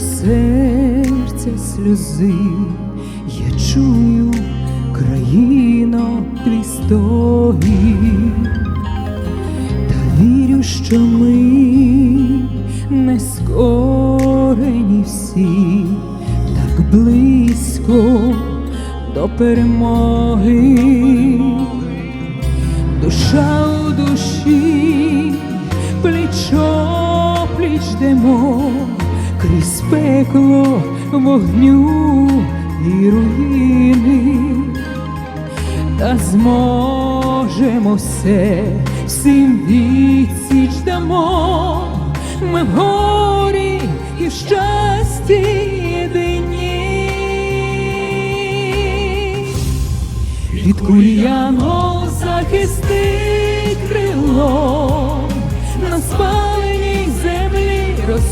серця сльози, я чую країно твій та вірю, що ми не скорені всі, так близько до перемоги, душа у душі, плечо пліч йдемо крізь пекло вогню і руїни, та зможемо все, всім відсіч дамо, ми в горі і в щасті єдині. Від кульяно захистить крило, на спаленій землі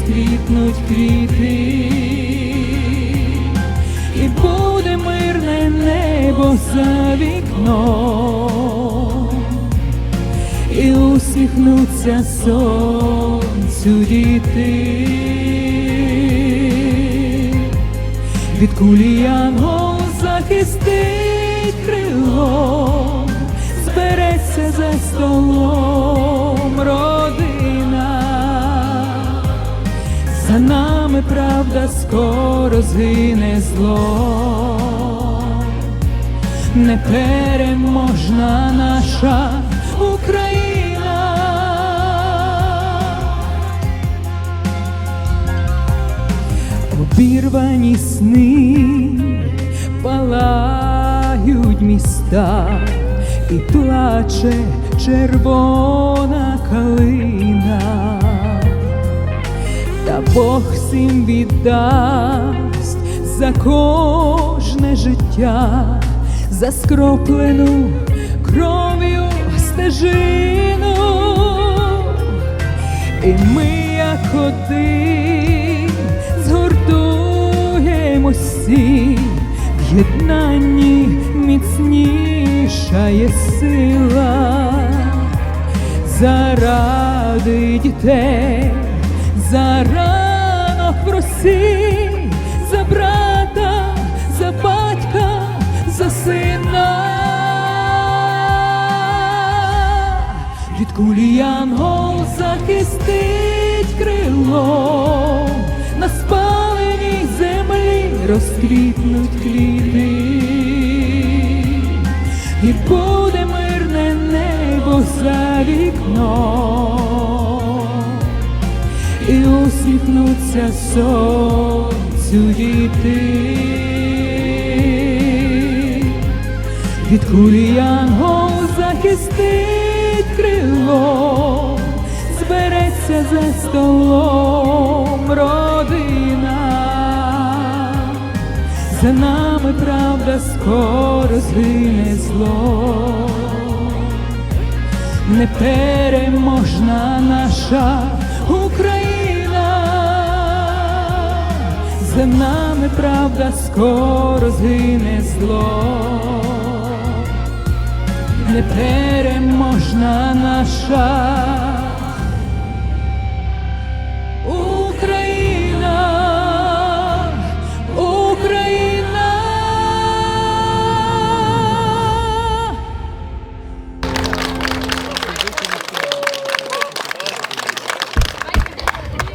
розквітнуть квіти, і буде мирне небо за вікном, і усміхнуться сонцю діти. Від кулі захистить крило, збереться за столом за нами правда скоро згине зло, непереможна наша Україна. Обірвані сни палають міста і плаче червона калина, Бог всім віддасть за кожне життя, за скроплену кров'ю стежину. І ми, як один, згуртуємось всі, в єднанні міцніша є сила заради дітей, за ранок в Росі, за брата, за батька, за сина. Від кулі янгол захистить крило, на спаленій землі розквітнуть квіти, і буде мирне небо за вікном, і усміхнуться сонцю діти. Від кулі янгол захистить крило, збереться за столом родина, за нами правда скоро згине зло, непереможна наша Україна, за нами правда скоро згине зло. Непереможна наша